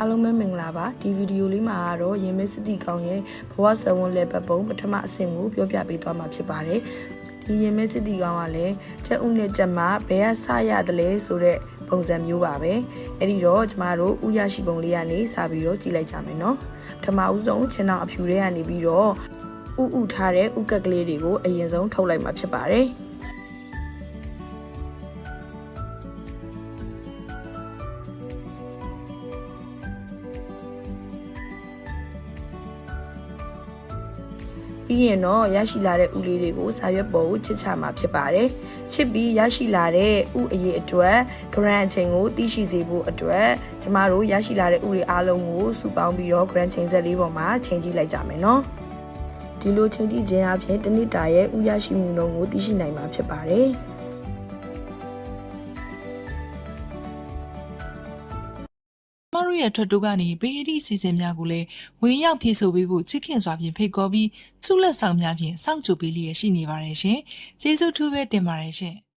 အားလုံးပဲမင်္ဂလာပါဒီဗီဒီယိုလေးမှာကတော့ရင်မဲစတိကောင်ရဲ့ဘဝဆဝန်းလက်ပတ်ပုံပထမအဆင့်ကိုပြောပြပေးသွားမှာဖြစ်ပါတယ်ဒီရင်မဲစတိကောင်ကလည်းချက်ဥနဲ့ချက်မဘယ်ကစရတယ်လဲဆိုတော့ပုံစံမျိုးပါပဲအဲ့ဒီတော့ကျမတို့ဥရရှိပုံလေးကနေစပြီးတော့ကြည့်လိုက်ကြမယ်နော်ပထမဦးဆုံးခြေနှောင်အဖြူတွေကနေပြီးတော့ဥဥထားတဲ့ဥကက်ကလေးတွေကိုအရင်ဆုံးထုတ်လိုက်မှာဖြစ်ပါတယ် ပြီးရင်တော့ရရှိလာတဲ့ဥလေးတွေကိုစာရွက်ပေါ်ကိုချစ်ချမှာဖြစ်ပါတယ်။ချစ်ပြီးရရှိလာတဲ့ဥအရေးအတွက် grant အချိန်ကိုသိရှိစေဖို့အတွက်ကျမတို့ရရှိလာတဲ့ဥတွေအားလုံးကိုစုပေါင်းပြီးတော့ grant ချိန်ဆက်လေးပေါ်မှာချိန်ကြည့်လိုက်ကြမယ်နော်။ဒီလိုချိန်ကြည့်ခြင်းအပြင်တစ်နှစ်တာရဲ့ဥရရှိမှုနှုန်းကိုသိရှိနိုင်မှာဖြစ်ပါတယ်။ မတို့ရဲ့ထွက်တိုးကနေဘေးအသည့်စီစဉ်များကိုလည်းဝင်ရောက်ဖြည့်ဆို့ပေးဖို့ချစ်ခင်စွာဖြင့်ဖိတ်ခေါ်ပြီးသူ့လက်ဆောင်များဖြင့်စောင့်ကြိုပေးလျက်ရှိနေပါတယ်ရှင်။ကျေးဇူးထူးပဲတင်ပါတယ်ရှင်။